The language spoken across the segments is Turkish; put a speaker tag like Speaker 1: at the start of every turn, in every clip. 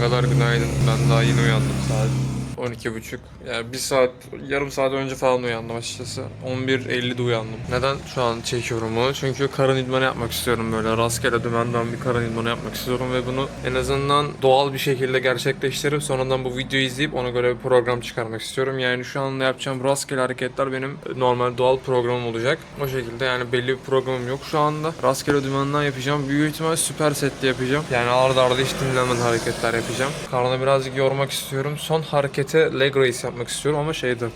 Speaker 1: kadar günaydın. Ben daha yeni uyandım sadece buçuk Yani bir saat, yarım saat önce falan uyandım açıkçası. 11.50'de uyandım. Neden şu an çekiyorum bunu? Çünkü karın idmanı yapmak istiyorum böyle. Rastgele dümenden bir karın idmanı yapmak istiyorum ve bunu en azından doğal bir şekilde gerçekleştirip sonradan bu videoyu izleyip ona göre bir program çıkarmak istiyorum. Yani şu anda yapacağım rastgele hareketler benim normal doğal programım olacak. O şekilde yani belli bir programım yok şu anda. Rastgele dümenden yapacağım. Büyük ihtimal süper setli yapacağım. Yani arda arda hiç dinlenmeden hareketler yapacağım. Karnı birazcık yormak istiyorum. Son hareket Elbette leg raise yapmak istiyorum ama şeyde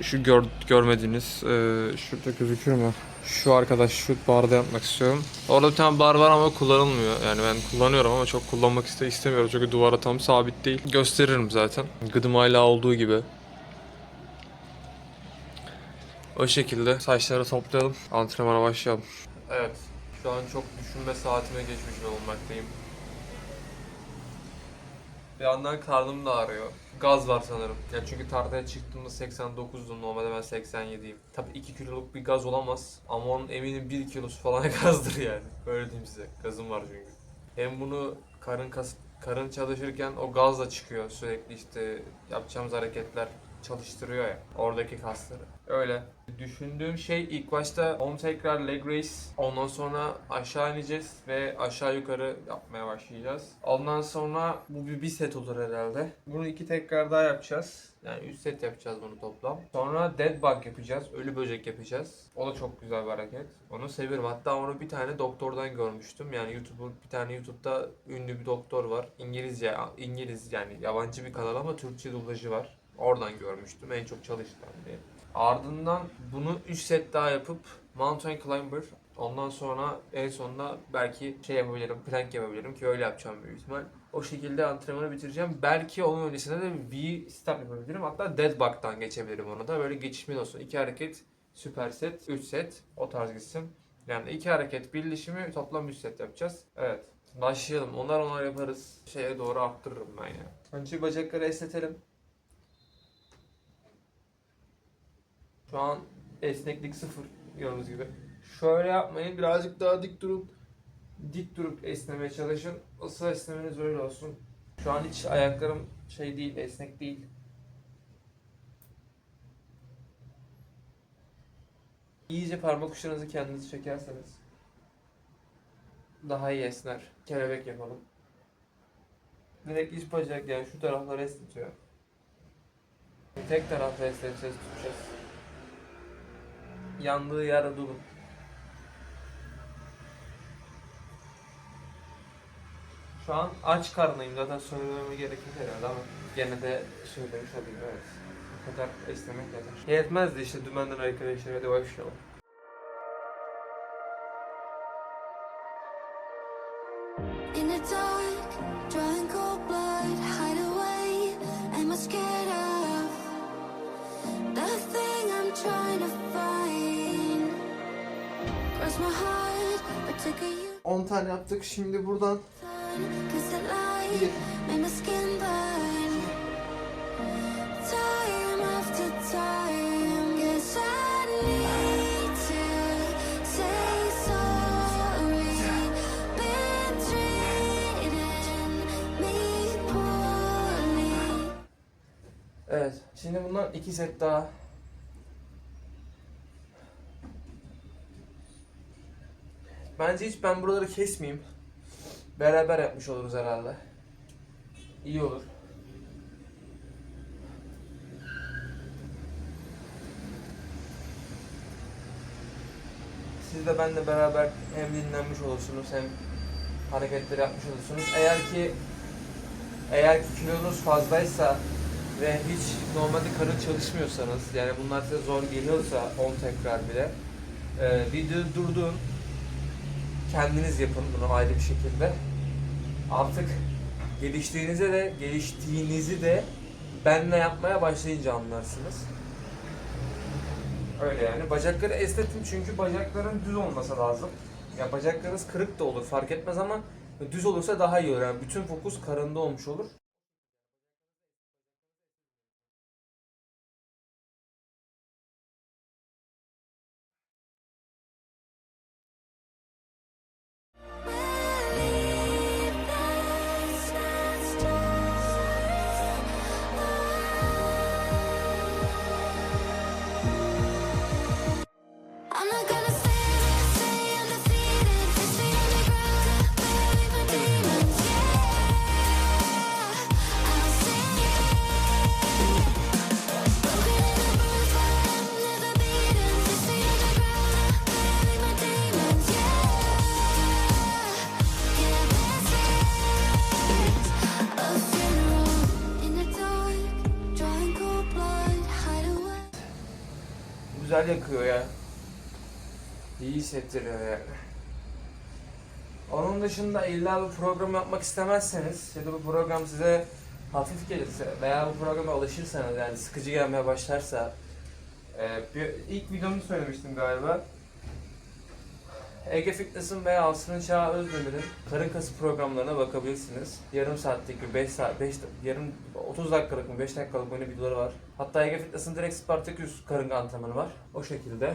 Speaker 1: e, şu gör, görmediğiniz e, şurada gözükür mü? Şu arkadaş şu barda yapmak istiyorum. Orada bir tane bar var ama kullanılmıyor. Yani ben kullanıyorum ama çok kullanmak iste istemiyorum çünkü duvara tam sabit değil. Gösteririm zaten. Gıdım hala olduğu gibi. O şekilde saçları toplayalım. Antrenmana başlayalım. Evet. Şu an çok düşünme saatime geçmiş olmaktayım. Bir yandan karnım da ağrıyor. Gaz var sanırım. Ya çünkü tartaya çıktığımda 89'du Normalde ben 87'yim. Tabii 2 kiloluk bir gaz olamaz. Ama onun eminim 1 kilosu falan gazdır yani. Öyle diyeyim size. Gazım var çünkü. Hem bunu karın kas karın çalışırken o gaz da çıkıyor sürekli işte yapacağımız hareketler çalıştırıyor ya oradaki kasları. Öyle. Düşündüğüm şey ilk başta on tekrar leg race. Ondan sonra aşağı ineceğiz ve aşağı yukarı yapmaya başlayacağız. Ondan sonra bu bir, bir set olur herhalde. Bunu iki tekrar daha yapacağız. Yani 3 set yapacağız bunu toplam. Sonra dead bug yapacağız. Ölü böcek yapacağız. O da çok güzel bir hareket. Onu seviyorum. Hatta onu bir tane doktordan görmüştüm. Yani YouTube'un bir tane YouTube'da ünlü bir doktor var. İngilizce, İngiliz yani yabancı bir kanal ama Türkçe dublajı var. Oradan görmüştüm. En çok çalıştığım diye. Ardından bunu 3 set daha yapıp Mountain Climber Ondan sonra en sonunda belki şey yapabilirim, plank yapabilirim ki öyle yapacağım büyük ihtimal. O şekilde antrenmanı bitireceğim. Belki onun öncesinde de bir step yapabilirim. Hatta dead bug'dan geçebilirim onu da. Böyle geçişmin olsun. İki hareket, süper set, üç set o tarz gitsin. Yani iki hareket birleşimi toplam üç set yapacağız. Evet. Başlayalım. Onlar onlar yaparız. Şeye doğru arttırırım ben ya. Önce bacakları esnetelim. Şu an esneklik sıfır gördüğünüz gibi. Şöyle yapmayın. Birazcık daha dik durup dik durup esnemeye çalışın. Asıl esnemeniz öyle olsun. Şu an hiç ayaklarım şey değil, esnek değil. İyice parmak uçlarınızı kendinizi çekerseniz daha iyi esner. Kelebek yapalım. Direkt iç bacak yani şu tarafları esnetiyor. Tek tarafta esneteceğiz, tutacağız yandığı yara durun. Şu an aç karnıyım zaten söylememe gerekir herhalde ama gene de söylemiş olayım evet. O kadar esnemek lazım. Yetmezdi işte dümenden arkadaşlar hadi başlayalım. 10 tane yaptık. Şimdi buradan Evet. Şimdi bundan iki set daha Bence hiç ben buraları kesmeyeyim. Beraber yapmış oluruz herhalde. İyi olur. Siz de benle beraber hem dinlenmiş olursunuz hem hareketleri yapmış olursunuz. Eğer ki eğer ki kilonuz fazlaysa ve hiç normalde karın çalışmıyorsanız yani bunlar size zor geliyorsa 10 tekrar bile e, videoyu durdurun kendiniz yapın bunu ayrı bir şekilde. Artık geliştiğinize de geliştiğinizi de benle yapmaya başlayınca anlarsınız. Öyle yani. Bacakları esnetin çünkü bacakların düz olması lazım. Ya bacaklarınız kırık da olur fark etmez ama düz olursa daha iyi olur. Yani bütün fokus karında olmuş olur. güzel yakıyor ya. İyi hissettiriyor yani. Onun dışında illa bu program yapmak istemezseniz ya da bu program size hafif gelirse veya bu programa alışırsanız yani sıkıcı gelmeye başlarsa e, bir, ilk videomu söylemiştim galiba. Ege Fitness'ın veya Asrın Çağ Özdemir'in karın kası programlarına bakabilirsiniz. Yarım saatlik, 5 saat, 5 yarım 30 dakikalık mı, 5 dakikalık mı öyle videoları var. Hatta Ege Fitness'ın direkt Spartaküs karın antrenmanı var. O şekilde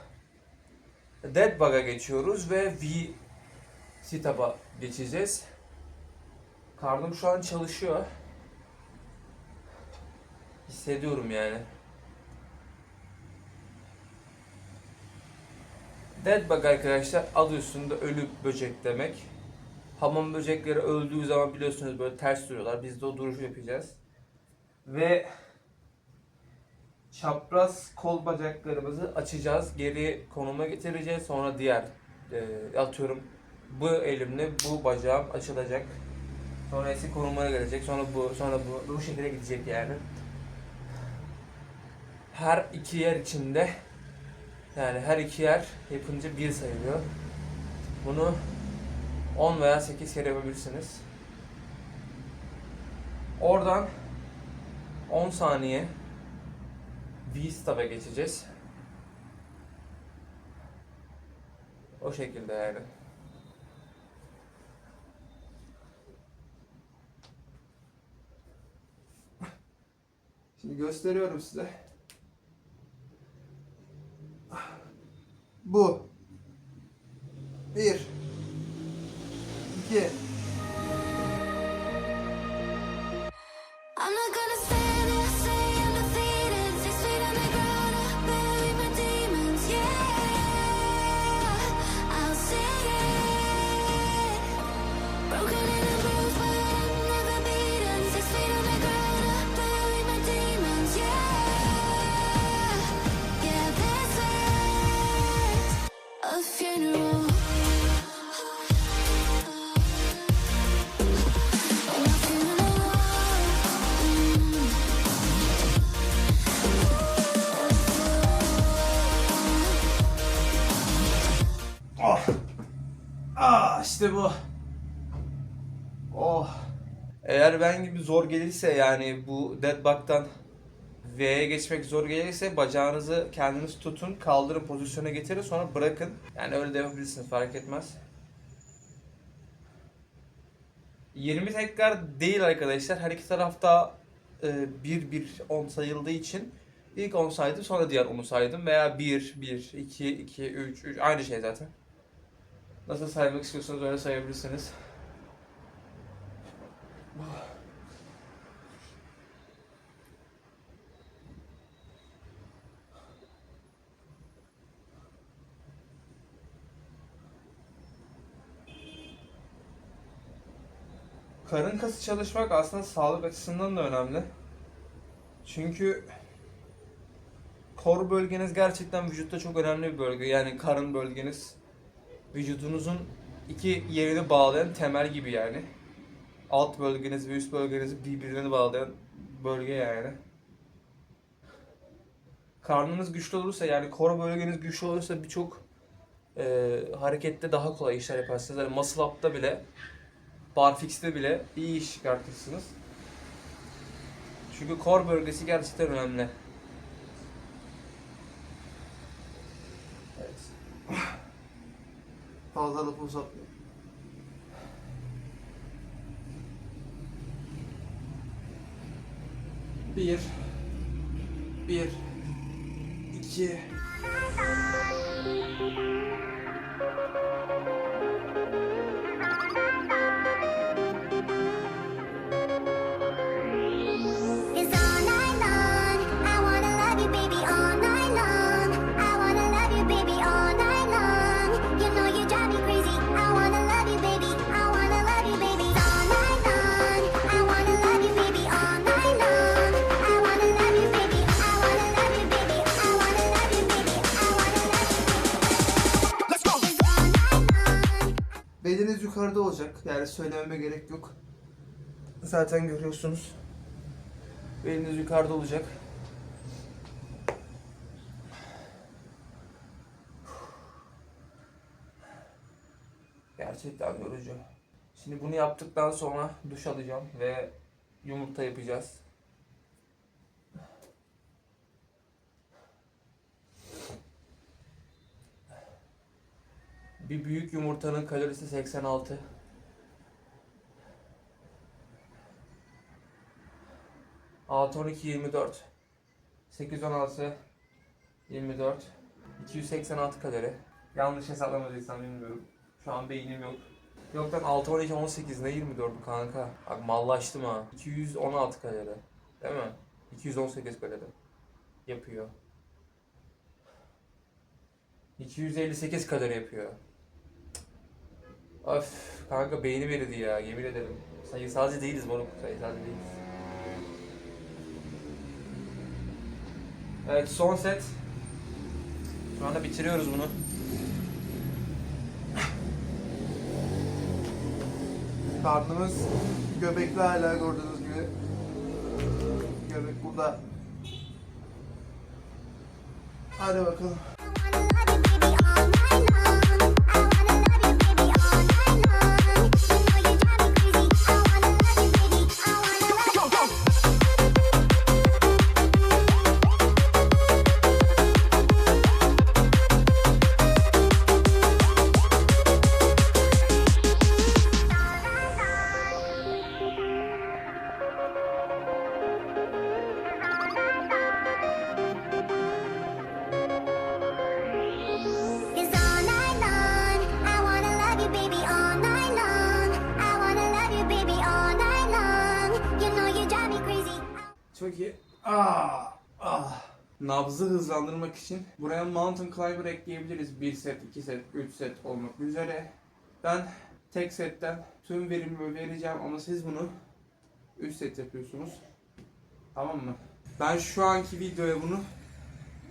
Speaker 1: Deadbug'a geçiyoruz ve V sitaba geçeceğiz. Karnım şu an çalışıyor. Hissediyorum yani. Deadbug arkadaşlar adı üstünde ölü böcek demek. Hamam böcekleri öldüğü zaman biliyorsunuz böyle ters duruyorlar. Biz de o duruşu yapacağız. Ve çapraz kol bacaklarımızı açacağız. Geri konuma getireceğiz. Sonra diğer e, atıyorum bu elimle bu bacağım açılacak. Sonra eski konumuna gelecek. Sonra bu sonra bu bu şekilde gidecek yani. Her iki yer içinde yani her iki yer yapınca bir sayılıyor. Bunu 10 veya 8 kere yapabilirsiniz. Oradan 10 saniye V-Stub'a geçeceğiz. O şekilde yani. Şimdi gösteriyorum size. Bu. Bir. İki. İşte bu. Oh. Eğer ben gibi zor gelirse yani bu deadbug'dan V'ye geçmek zor gelirse bacağınızı kendiniz tutun, kaldırın pozisyona getirin sonra bırakın. Yani öyle de yapabilirsiniz fark etmez. 20 tekrar değil arkadaşlar. Her iki tarafta 1-1 e, 10 sayıldığı için ilk 10 saydım sonra diğer 10'u saydım veya 1 1 2 2 3 3 aynı şey zaten. Nasıl saymak istiyorsanız öyle sayabilirsiniz. Karın kası çalışmak aslında sağlık açısından da önemli. Çünkü kor bölgeniz gerçekten vücutta çok önemli bir bölge. Yani karın bölgeniz vücudunuzun iki yerini bağlayan temel gibi yani. Alt bölgeniz ve üst bölgenizi birbirine bağlayan bölge yani. Karnınız güçlü olursa yani kor bölgeniz güçlü olursa birçok e, harekette daha kolay işler yaparsınız. Yani muscle up'ta bile, bar fix'te bile iyi iş çıkartırsınız. Çünkü kor bölgesi gerçekten önemli. fazla satmıyor. Bir, bir, iki. ekranda olacak. Yani söylememe gerek yok. Zaten görüyorsunuz. Beliniz yukarıda olacak. Gerçekten yorucu. Şimdi bunu yaptıktan sonra duş alacağım ve yumurta yapacağız. Bir büyük yumurtanın kalorisi 86. Altı on iki yirmi dört. 286 kalori. Yanlış hesaplamadıysam bilmiyorum. Şu an beynim yok. Yok lan 6, 12, 18 ne 24 kanka. Bak mallaştım ha. 216 kalori. Değil mi? 218 kalori. Yapıyor. 258 kadar yapıyor. Of kanka beyni verdi ya yemin ederim. Sayısalcı değiliz moruk sayısalcı değiliz. Evet son set. Şu anda bitiriyoruz bunu. Karnımız göbekli hala gördüğünüz gibi. Göbek burada. Hadi bakalım. ki ah ah. Nabzı hızlandırmak için buraya Mountain Climber ekleyebiliriz. 1 set, 2 set, 3 set olmak üzere. Ben tek setten tüm verimi vereceğim ama siz bunu 3 set yapıyorsunuz. Tamam mı? Ben şu anki videoya bunu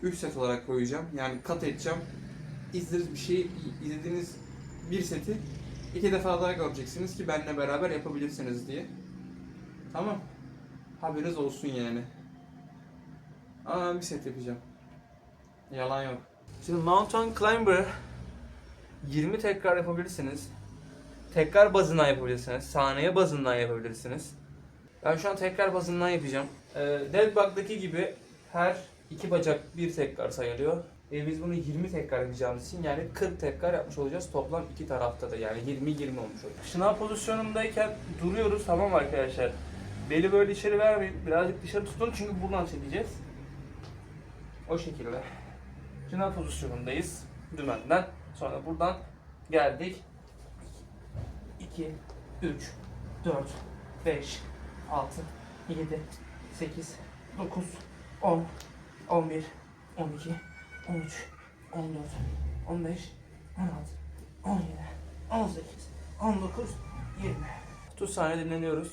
Speaker 1: 3 set olarak koyacağım. Yani kat edeceğim. İzleriz bir şey izlediğiniz bir seti iki defa daha göreceksiniz ki benimle beraber yapabilirsiniz diye. Tamam. Haberiniz olsun yani. Aa bir set yapacağım. Yalan yok. Şimdi Mountain Climber 20 tekrar yapabilirsiniz. Tekrar bazından yapabilirsiniz. Saniye bazından yapabilirsiniz. Ben şu an tekrar bazından yapacağım. Ee, Dead Bug'daki gibi her iki bacak bir tekrar sayılıyor. E biz bunu 20 tekrar yapacağımız için yani 40 tekrar yapmış olacağız. Toplam iki tarafta da yani 20-20 olmuş olacak. Şınav pozisyonundayken duruyoruz tamam arkadaşlar. Beli böyle içeri vermeyin. Birazcık dışarı tutun çünkü buradan çekeceğiz. O şekilde. Final pozisyonundayız. Dümenden. Sonra buradan geldik. 2, 3, 4, 5, 6, 7, 8, 9, 10, 11, 12, 13, 14, 15, 16, 17, 18, 19, 20. 30 saniye dinleniyoruz.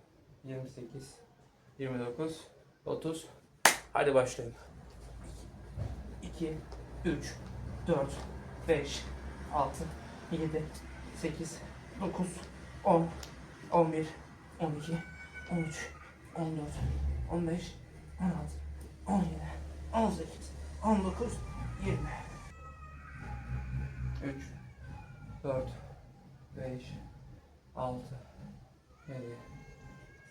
Speaker 1: 28, 29, 30. Hadi başlayın. 2, 3, 4, 5, 6, 7, 8, 9, 10, 11, 12, 13, 14, 15, 16, 17, 18, 19, 20. 3, 4, 5, 6, 7,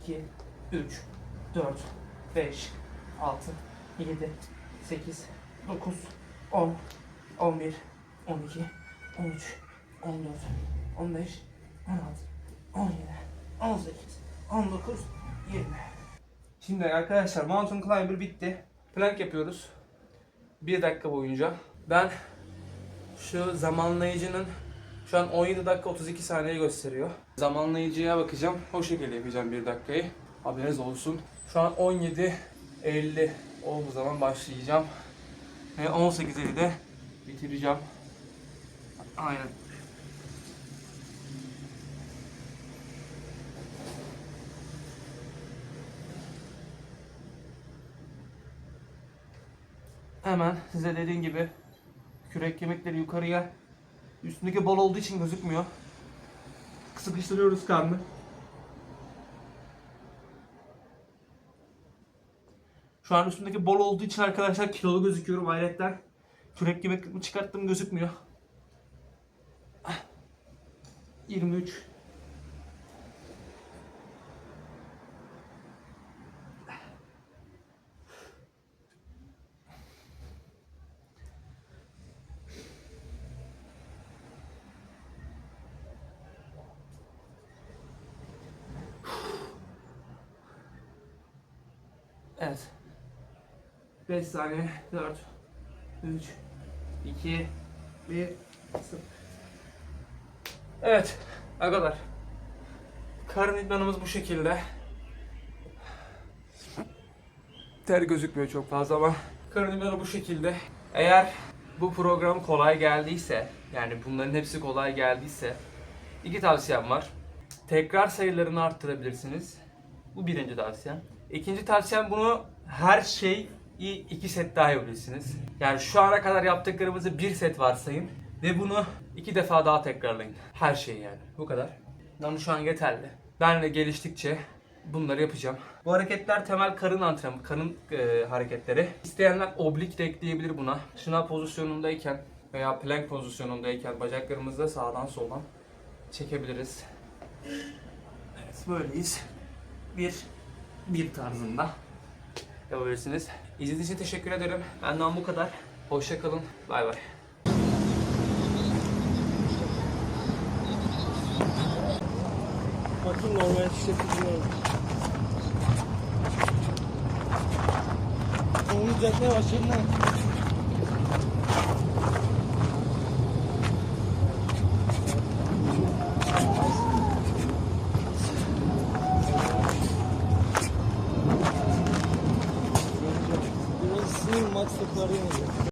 Speaker 1: 2, 3, 4, 5, 6, 7, 8, 9, 10, 11, 12, 13, 14, 15, 16, 17, 18, 19, 20. Şimdi arkadaşlar mountain climber bitti. Plank yapıyoruz. bir dakika boyunca. Ben şu zamanlayıcının şu an 17 dakika 32 saniye gösteriyor. Zamanlayıcıya bakacağım. O şekilde yapacağım 1 dakikayı. Haberiniz olsun. Şu an 17.50 olduğu zaman başlayacağım. Ve 18.50 de bitireceğim. Aynen. Hemen size dediğim gibi kürek kemikleri yukarıya Üstündeki bol olduğu için gözükmüyor. Sıkıştırıyoruz karnı. Şu an üstündeki bol olduğu için arkadaşlar kilolu gözüküyorum hayretten. Kürek gibi çıkarttım gözükmüyor. Ah. 23 Evet. 5 saniye. 4, 3, 2, 1, 0. Evet. Arkadaşlar. Karın idmanımız bu şekilde. Ter gözükmüyor çok fazla ama karın idmanı bu şekilde. Eğer bu program kolay geldiyse, yani bunların hepsi kolay geldiyse iki tavsiyem var. Tekrar sayılarını arttırabilirsiniz. Bu birinci tavsiyem. İkinci tavsiyem bunu her şey iki set daha yapabilirsiniz. Yani şu ana kadar yaptıklarımızı bir set varsayın ve bunu iki defa daha tekrarlayın. Her şeyi yani. Bu kadar. Bana şu an yeterli. Ben de geliştikçe bunları yapacağım. Bu hareketler temel karın antrenman, karın e, hareketleri. İsteyenler oblik de ekleyebilir buna. Şınav pozisyonundayken veya plank pozisyonundayken bacaklarımızı da sağdan soldan çekebiliriz. Evet böyleyiz. Bir, bir tarzında yapabilirsiniz. İzlediğiniz için teşekkür ederim. Benden bu kadar. Hoşça kalın. Bay bay. Bakın normal şişe Onu düzeltmeye başlayalım.